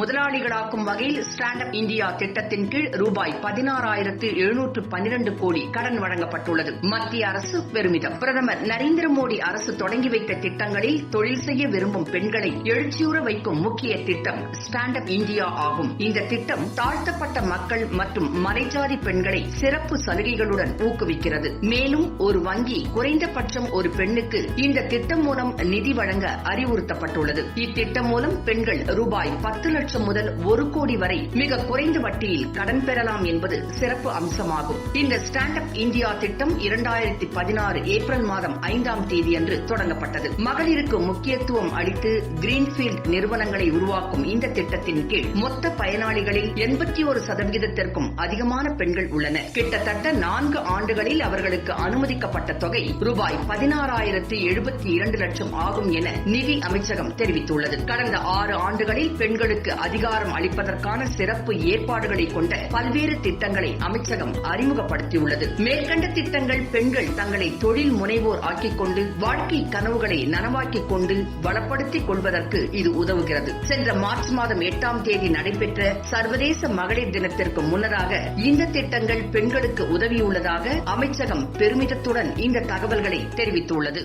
முதலாளிகளாக்கும் வகையில் stand up India திட்டத்தின் கீழ் ரூபாய் பதினாறாயிரத்து எழுநூற்று பன்னிரண்டு கோடி கடன் வழங்கப்பட்டுள்ளது. மத்திய அரசு பெருமிதம். பிரதமர் நரேந்திர மோடி அரசு தொடங்கி வைத்த திட்டங்களில் தொழில் செய்ய விரும்பும் பெண்களை எழுச்சியுற வைக்கும் முக்கிய திட்டம் ஸ்டாண்ட் அப் இந்தியா ஆகும். இந்த திட்டம் தாழ்த்தப்பட்ட மக்கள் மற்றும் மலைஜாதி பெண்களை சிறப்பு சலுகைகளுடன் ஊக்குவிக்கிறது. மேலும் ஒரு வங்கி குறைந்தபட்சம் ஒரு பெண்ணுக்கு இந்த திட்டம் மூலம் நிதி வழங்க அறிவுறுத்தப்பட்டுள்ளது. இத்திட்டம் மூலம் பெண்கள் ரூபாய் பத்து லட்சம் முதல் ஒரு கோடி வரை மிக குறைந்த வட்டியில் கடன் பெறலாம் என்பது சிறப்பு அம்சமாகும். இந்த ஸ்டாண்ட் அப் இந்தியா திட்டம் இரண்டாயிரத்தி பதினாறு ஏப்ரல் மாதம் ஐந்தாம் தேதி அன்று தொடங்கப்பட்டது. மகளிருக்கு முக்கியத்துவம் அளித்து கிரீன்ஃபீல்ட் நிறுவனங்களை உருவாக்கும் இந்த திட்டத்தின் கீழ் மொத்த பயனாளிகளில் எண்பத்தி ஒரு சதவிகிதத்திற்கும் அதிகமான பெண்கள் உள்ளனர். கிட்டத்தட்ட நான்கு ஆண்டுகளில் அவர்களுக்கு அனுமதிக்கப்பட்ட தொகை ரூபாய் பதினாறாயிரத்து எழுபத்தி இரண்டு லட்சம் ஆகும் என நிதி அமைச்சகம் தெரிவித்துள்ளது. கடந்த ஆறு ஆண்டுகளில் பெண்களுக்கு அதிகாரம் அளிப்பதற்கான சிறப்பு ஏற்பாடுகளை கொண்ட பல்வேறு திட்டங்களை அமைச்சகம் அறிமுகப்படுத்தியுள்ளது. மேற்கண்ட திட்டங்கள் பெண்கள் தங்களை தொழில் முனைவோர் ஆக்கிக் கொண்டு வாழ்க்கை கனவுகளை நனவாக்கிக் கொண்டு வளப்படுத்திக் கொள்வதற்கு இது உதவுகிறது. சென்ற மார்ச் மாதம் எட்டாம் தேதி நடைபெற்ற சர்வதேச மகளிர் தினத்திற்கு முன்னதாக இந்த திட்டங்கள் பெண்களுக்கு உதவியுள்ளதாக அமைச்சகம் பெருமிதத்துடன் இந்த தகவல்களை தெரிவித்துள்ளது.